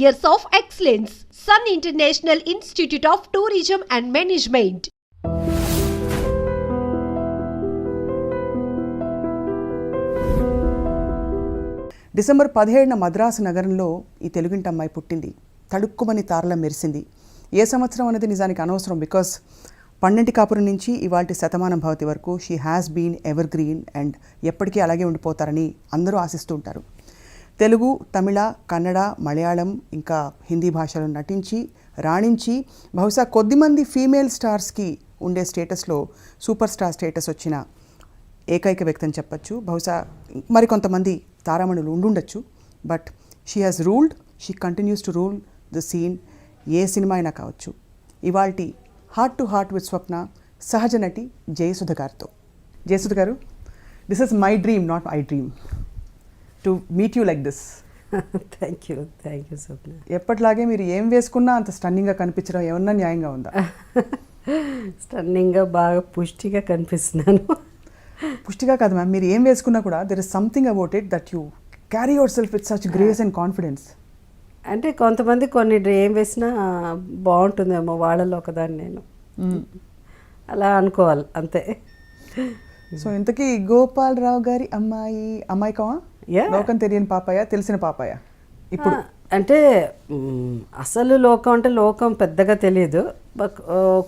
Years of excellence Sun international institute of tourism and management December పదిహేడున మద్రాసు నగరంలో ఈ తెలుగింటమ్మాయి పుట్టింది. తడుక్కుమని తారల మెరిసింది. ఏ సంవత్సరం అనేది నిజానికి అనవసరం బికాస్ పన్నెండు కాపురం నుంచి ఇవాళ శతమానం భవతి వరకు she has been ever green and ఎప్పటికీ అలాగే ఉండిపోతారని అందరూ ఆశిస్తూ ఉంటారు. తెలుగు తమిళ కన్నడ మలయాళం ఇంకా హిందీ భాషలో నటించి రాణించి బహుశా కొద్దిమంది ఫీమేల్ స్టార్స్కి ఉండే స్టేటస్లో సూపర్ స్టార్ స్టేటస్ వచ్చిన ఏకైక వ్యక్తి అని చెప్పచ్చు. బహుశా మరికొంతమంది తారామణులు ఉండుండొచ్చు. But she has ruled she continues to rule the scene A cinema అయినా కావచ్చు. ఇవాల్టి హార్ట్ టు హార్ట్ విత్ స్వప్న సహజ నటి జయసుధ గారితో. జయసుధ గారు this is my dream not I dream. To meet you like this thank you thank you స్వప్న ఎప్పటిలాగే మీరు ఏం వేసుకున్నా అంత స్టన్నింగ్గా కనిపించడం ఏమన్నా న్యాయంగా ఉందా? స్టన్నింగ్గా బాగా పుష్టిగా కనిపిస్తున్నాను. పుష్టిగా కాదు మ్యామ్ మీరు ఏం వేసుకున్నా కూడా there is something about it that you carry your self with such grace and confidence అంటే కొంతమంది కొన్ని ఏం వేసినా బాగుంటుందేమో వాళ్ళలో ఒకదాన్ని నేను. అలా అనుకోవాలి అంతే. సో ఇంతకీ గోపాల్ రావు గారి అమ్మాయి అమ్మాయి కావా. లోకం తెలియని పాపాయ? తెలిసిన పాపాయ? ఇప్పుడు అంటే అసలు లోకం అంటే లోకం పెద్దగా తెలియదు.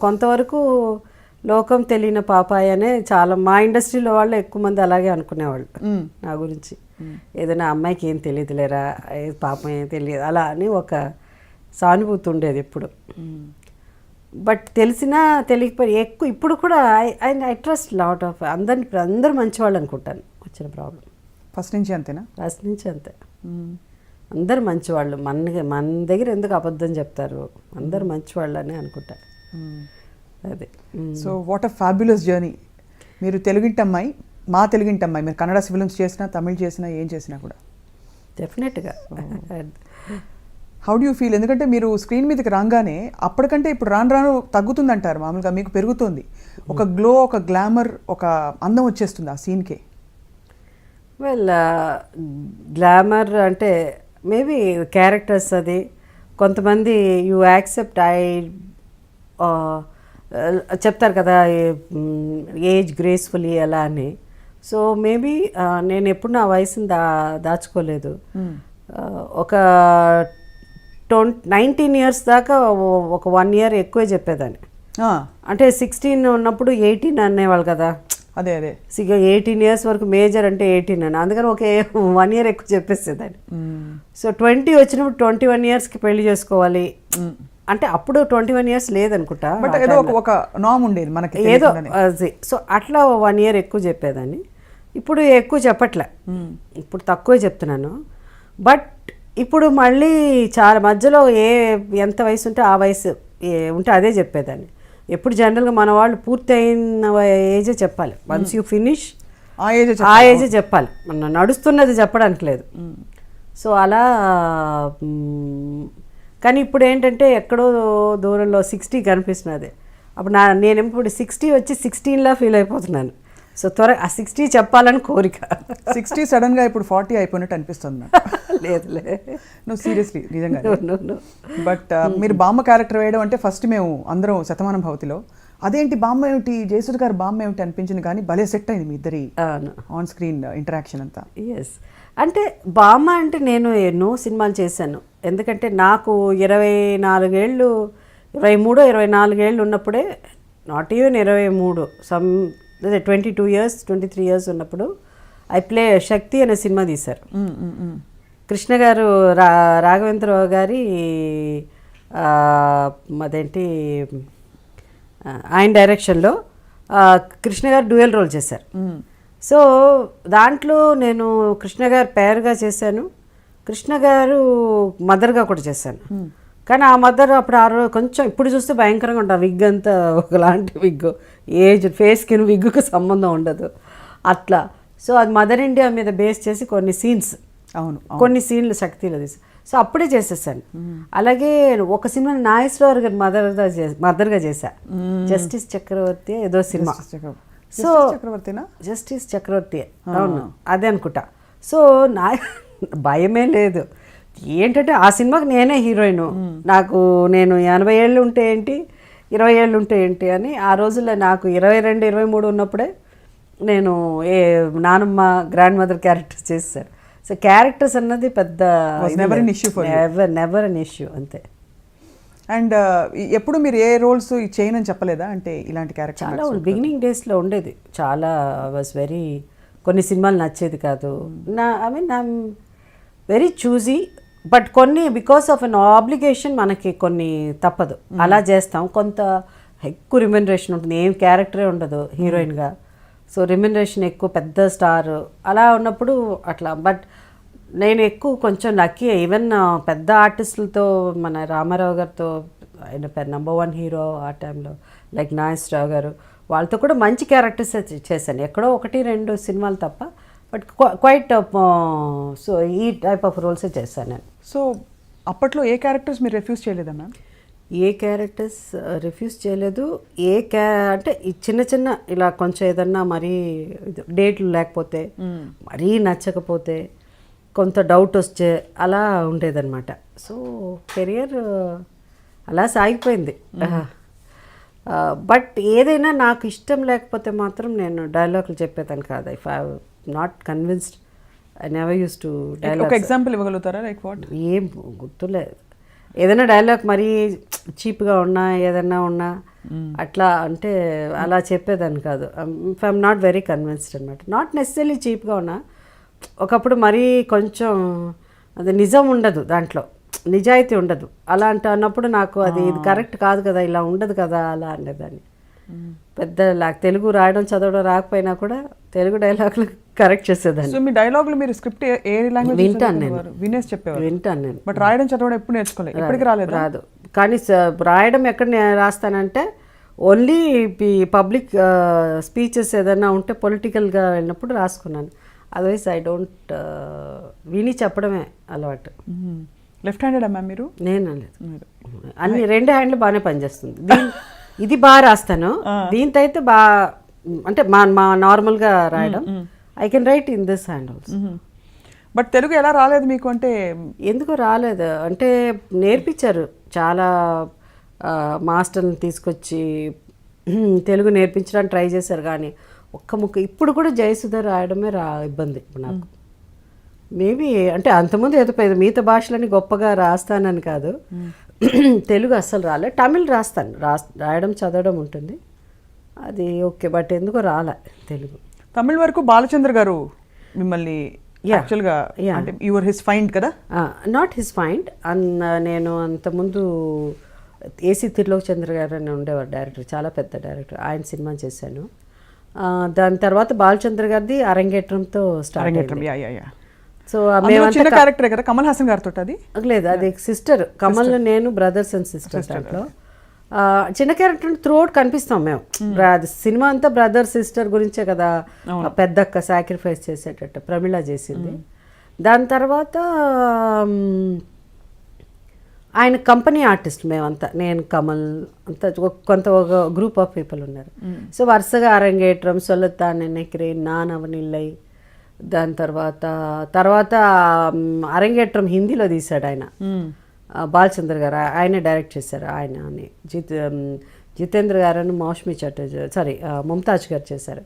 కొంతవరకు లోకం తెలియని పాపాయి అనే చాలా మా ఇండస్ట్రీలో వాళ్ళు ఎక్కువ మంది అలాగే అనుకునేవాళ్ళు. నా గురించి. ఏదైనా అమ్మాయికి ఏం తెలియదులేరా? పాపం ఏం తెలియదు. అలా అని ఒక సానుభూతి ఉండేది ఎప్పుడు. బట్ తెలిసినా తెలియకపోయి ఎక్కువ ఇప్పుడు కూడా I I trust lot of అందరిని అందరు మంచివాళ్ళు అనుకుంటాను. వచ్చిన ప్రాబ్లం. ఫస్ట్ నుంచి అంతేనా? ఫస్ట్ నుంచి అంతే. అందరు మంచివాళ్ళు. మన మన దగ్గర ఎందుకు అబద్ధం చెప్తారు? అందరు మంచివాళ్ళు అని అనుకుంటా అదే. So what a fabulous journey. మీరు తెలుగింటి అమ్మాయి మా తెలుగింటి అమ్మాయి మీరు కన్నడ ఫిల్మ్స్ చేసినా తమిళ్ చేసినా ఏం చేసినా కూడా. డెఫినెట్గా హౌ డూ యూ ఫీల్ ఎందుకంటే మీరు స్క్రీన్ మీదకి రాగానే అప్పటికంటే ఇప్పుడు రాను రాను తగ్గుతుందంటారు. మామూలుగా మీకు పెరుగుతుంది. ఒక గ్లో ఒక గ్లామర్ ఒక అందం వచ్చేస్తుంది ఆ సీన్కే. వెల్ గ్లామర్ అంటే మేబీ క్యారెక్టర్స్ అది. కొంతమంది యూ యాక్సెప్ట్ ఐ చెప్తారు కదా ఏజ్ గ్రేస్ఫుల్లీ ఎలా అని. సో మేబీ నేను ఎప్పుడు నా వయసుని దా దాచుకోలేదు. ఆ, ఒక ట్వంటీ నైన్టీన్ ఇయర్స్ దాకా ఒక వన్ ఇయర్ ఎక్కువే చెప్పేదాన్ని. అంటే సిక్స్టీన్ ఉన్నప్పుడు ఎయిటీన్ అనేవాళ్ళు కదా. అదే అదే. సిగ ఎయిటీన్ ఇయర్స్ వరకు మేజర్ అంటే ఎయిటీన్ అని అందుకని ఒక వన్ ఇయర్ ఎక్కువ చెప్పేసేదాన్ని. సో ట్వంటీ వచ్చినప్పుడు ట్వంటీ వన్ ఇయర్స్కి పెళ్ళి చేసుకోవాలి. అంటే అప్పుడు ట్వంటీ వన్ ఇయర్స్ లేదనుకుంటా బట్ ఏదో ఒక నామ్ ఉండేది మనకి ఏదో సో అట్లా వన్ ఇయర్ ఎక్కువ చెప్పేదాన్ని. ఇప్పుడు ఎక్కువ చెప్పట్లే. ఇప్పుడు తక్కువ చెప్తున్నాను. బట్ ఇప్పుడు మళ్ళీ చాలా మధ్యలో ఏ ఎంత వయసు ఉంటే ఆ వయసు ఉంటే అదే చెప్పేదాన్ని. ఎప్పుడు జనరల్గా మన వాళ్ళు పూర్తి అయిన ఏజే చెప్పాలి. వన్స్ యూ ఫినిష్ ఆ ఏజ్ చెప్పాలి. మన నడుస్తున్నది చెప్పడానికి లేదు. సో అలా కానీ ఇప్పుడు ఏంటంటే ఎక్కడో దూరంలో సిక్స్టీ కనిపిస్తున్నది అప్పుడు నా నేను ఇప్పుడు సిక్స్టీ వచ్చి సిక్స్టీన్లా ఫీల్ అయిపోతున్నాను. సో త్వర ఆ సిక్స్టీ చెప్పాలని కోరిక. సిక్స్టీ సడన్గా ఇప్పుడు ఫార్టీ అయిపోయినట్టు అనిపిస్తుంది నాకు. లేదులే నువ్వు సీరియస్లీ నిజంగా. బట్ మీరు బామ్మ క్యారెక్టర్ వేయడం అంటే ఫస్ట్ మేము అందరం శతమానం భవతిలో అదేంటి బామ్మ ఏమిటి? జయసుధ గారు బామ్మ ఏమిటి అనిపించింది? కానీ భలే సెట్ అయింది మీ ఇద్దరి ఆన్ స్క్రీన్ ఇంటరాక్షన్ అంతా. ఎస్ అంటే బామ్మ అంటే నేను ఎన్నో సినిమాలు చేశాను. ఎందుకంటే నాకు ఇరవై నాలుగేళ్ళు ఇరవై మూడు ఇరవై నాలుగేళ్ళు ఉన్నప్పుడే నాట్ ఈవెన్ ఇరవై మూడు సమ్ అదే twenty two years twenty three years ఉన్నప్పుడు ఐ ప్లే శక్తి అనే సినిమా తీశారు. కృష్ణ గారు రా రాఘవేంద్రరావు గారి అదేంటి ఆయన డైరెక్షన్లో కృష్ణ గారు డ్యూయల్ రోల్ చేశారు. సో దాంట్లో నేను కృష్ణ గారు పేరుగా చేశాను. కృష్ణ గారు మదర్గా కూడా చేశాను. కానీ ఆ మదర్ అప్పుడు ఆ రోజు కొంచెం ఇప్పుడు చూస్తే భయంకరంగా ఉంటుంది విగ్ అంతా ఒకలాంటి విగ్ ఏజ్ ఫేస్ స్కిన్ విగ్గుకు సంబంధం ఉండదు. అట్లా. సో అది మదర్ ఇండియా మీద బేస్ చేసి కొన్ని సీన్స్. అవును కొన్ని సీన్లు శక్తిలో తీసి. సో అప్పుడే చేసేసాను. అలాగే ఒక సినిమా నాగేశ్వర గారి మదర్గా మదర్గా చేశా. జస్టిస్ చక్రవర్తి ఏదో సినిమా. సో చక్రవర్తినా? జస్టిస్ చక్రవర్తి. అవును అదే అనుకుంటా. సో నా భయమే లేదు. ఏంటంటే ఆ సినిమాకి నేనే హీరోయిన్. నాకు నేను ఎనభై ఏళ్ళు ఉంటే ఏంటి? ఇరవై ఏళ్ళు ఉంటే ఏంటి అని ఆ రోజుల్లో నాకు ఇరవై రెండు ఇరవై మూడు ఉన్నప్పుడే నేను ఏ నానమ్మ గ్రాండ్ మదర్ క్యారెక్టర్స్ చేశాను సో క్యారెక్టర్స్ అన్నది పెద్ద Was never an issue for you. Never never an issue అంతే. అండ్ ఎప్పుడు మీరు ఏ రోల్స్ చేయనని చెప్పలేదా? అంటే ఇలాంటి క్యారెక్టర్ చాలా బిగినింగ్ డేస్లో ఉండేది. చాలా వాజ్ వెరీ కొన్ని సినిమాలు నచ్చేది కాదు. నా I mean I'm very choosy but కొన్ని బికాస్ ఆఫ్ అన్ ఆబ్లిగేషన్ మనకి కొన్ని తప్పదు. అలా చేస్తాం. కొంత ఎక్కువ రిమ్యునరేషన్ ఉంటుంది. ఏం క్యారెక్టరే ఉండదు హీరోయిన్గా సో రిమ్యునరేషన్ ఎక్కువ పెద్ద స్టార్ అలా ఉన్నప్పుడు అట్లా. బట్ నేను ఎక్కువ కొంచెం లక్కీ ఈవెన్ పెద్ద ఆర్టిస్టులతో మన రామారావు గారితో ఆయన పేరు నెంబర్ వన్ హీరో ఆ టైంలో లైక్ నాగేశ్వరరావు గారు వాళ్ళతో కూడా మంచి క్యారెక్టర్స్ చేశాను. ఎక్కడో ఒకటి రెండు సినిమాలు తప్ప బట్ క్వైట్ సో ఈ టైప్ ఆఫ్ రోల్సే చేశాను నేను. సో అప్పట్లో ఏ క్యారెక్టర్స్ మీరు రిఫ్యూజ్ చేయలేదా మ్యామ్? ఏ క్యారెక్టర్స్ రిఫ్యూజ్ చేయలేదు. ఏ క్యా అంటే ఈ చిన్న చిన్న ఇలా కొంచెం ఏదన్నా మరీ ఇది డేట్లు లేకపోతే మరీ నచ్చకపోతే కొంత డౌట్ వస్తే అలా ఉండేదన్నమాట. సో కెరియర్ అలా సాగిపోయింది. బట్ ఏదైనా నాకు ఇష్టం లేకపోతే మాత్రం నేను డైలాగులు చెప్పేదాన్ని కాదు. If I not convinced I never use to dialogue example ఇవ్వగలుగుతారా like what ఏం గుర్తులేదు. ఏదైనా డైలాగ్ మరీ చీప్గా ఉన్నా ఏదైనా ఉన్నా అట్లా అంటే అలా చెప్పేదాన్ని కాదు. If I'm not very convinced అనమాట నాట్ నెసరీ చీప్గా ఉన్నా ఒకప్పుడు మరీ కొంచెం అది నిజం ఉండదు దాంట్లో. నిజాయితీ ఉండదు. అలా అంటే అన్నప్పుడు నాకు అది ఇది కరెక్ట్ కాదు కదా ఇలా ఉండదు కదా అలా అనేదాన్ని. పెద్ద నాకు తెలుగు రాయడం చదవడం రాకపోయినా కూడా తెలుగు డైలాగులు కరెక్ట్ చేసేదాన్ని. సో మీ డైలాగులు మీరు స్క్రిప్ట్ ఏ లాంగ్వేజ్ వింటాను నేను. వినేసి చెప్పేవారు? వింటాను నేను. బట్ రాయడం చదవడం ఎప్పుడు నేర్చుకోలేదు. ఎప్పటికి రాలేదు? రాదు. కానీ రాయడం ఎక్కడ రాస్తానంటే ఓన్లీ పబ్లిక్ స్పీచెస్ ఏదైనా ఉంటే పొలిటికల్గా వెళ్ళినప్పుడు రాసుకున్నాను. అదర్వైజ్ ఐ డోంట్ విని చెప్పడమే అలవాటు. లెఫ్ట్ హ్యాండెడ్ మ్యామ్ మీరు? నేను అన్ని రెండు హ్యాండ్లు బాగానే పనిచేస్తుంది. ఇది బాగా రాస్తాను. దీంతో అయితే బాగా అంటే మా మా నార్మల్గా రాయడం. I can write in this hand also but Telugu ఎలా రాలేదు మీకు అంటే? ఎందుకు రాలేదు. అంటే నేర్పించారు. చాలా మాస్టర్ని తీసుకొచ్చి తెలుగు నేర్పించడానికి ట్రై చేశారు. కానీ ఒక్క ముక్క ఇప్పుడు కూడా జయసుధ రాయడమే రా ఇబ్బంది ఇప్పుడు నాకు. మేబీ అంటే అంతకుముందు ఏదో పెద్ద మిగతా భాషలని గొప్పగా రాస్తానని కాదు. తెలుగు అస్సలు రాలే. తమిళ్ రాస్తాను. రాస్ రాయడం చదవడం ఉంటుంది. అది ఓకే బట్ ఎందుకో రాలే తెలుగు. తమిళ వరకు బాలచంద్ర గారు మిమ్మల్ని. యాక్చువల్గా. అంటే యువర్ హిస్ ఫైండ్ కదా? నాట్ హిస్ ఫైండ్ అన్ నేను అంతకుముందు ఏసీ తిరులోక్ చంద్ర గారు అని ఉండేవారు డైరెక్టర్ చాలా పెద్ద డైరెక్టర్ ఆయన సినిమా చేశాను. దాని తర్వాత బాలచంద్ర గారిది అరంగేట్రంతో start Arangetram yeah yeah yeah. So చిన్న క్యారెక్టరే కదా కమల్ హాసన్ గారితో అది? లేదు అది సిస్టర్ కమల్ నేను బ్రదర్స్ అండ్ సిస్టర్స్ దాంట్లో చిన్న క్యారెక్టర్ త్రూ అవుట్ కనిపిస్తాం మేము. అది సినిమా అంతా బ్రదర్ సిస్టర్ గురించే కదా. పెద్దక్క సాక్రిఫైస్ చేసేటట్టు ప్రమిళ చేసింది. దాని తర్వాత ఆయన కంపెనీ ఆర్టిస్ట్ మేమంతా. నేను కమల్ అంతా కొంత ఒక గ్రూప్ ఆఫ్ పీపుల్ ఉన్నారు. సో వరుసగా అరంగేట్రం సొల్లతా నెక్కిరే నానవనిల్లై దాని తర్వాత తర్వాత అరంగేట్రం హిందీలో తీశాడు ఆయన. బాలచంద్ర గారు ఆయనే డైరెక్ట్ చేశారు ఆయన అని. జిత్ జితేంద్ర గారని మౌష్మి చటర్జీ సారీ ముంతాజ్ గారు చేశారు.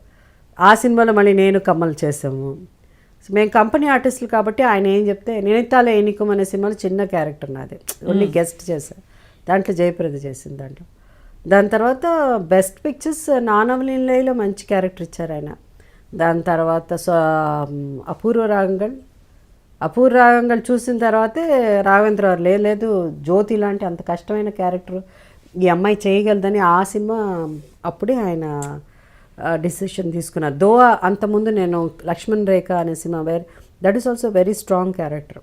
ఆ సినిమాలో మళ్ళీ నేను కమల్ చేసాము మేము కంపెనీ ఆర్టిస్టులు కాబట్టి ఆయన ఏం చెప్తే నేనితాలే ఎన్నికం అనే సినిమాలో చిన్న క్యారెక్టర్ నాది. ఓన్లీ గెస్ట్ చేశాను దాంట్లో జయప్రద చేసింది దాంట్లో. దాని తర్వాత బెస్ట్ పిక్చర్స్ నానవలీలలో మంచి క్యారెక్టర్ ఇచ్చారు ఆయన. దాని తర్వాత అపూర్వ రాగంగల్. అపూర్వ రాగంగల్ చూసిన తర్వాతే రాఘవేంద్ర వారు లేదు జ్యోతి లాంటి అంత కష్టమైన క్యారెక్టర్ ఈ అమ్మాయి చేయగలదని ఆ సినిమా అప్పుడే ఆయన డిసిషన్ తీసుకున్నారు. దో అంతకుముందు నేను లక్ష్మణ్ రేఖ అనే cinema where that is also very strong character.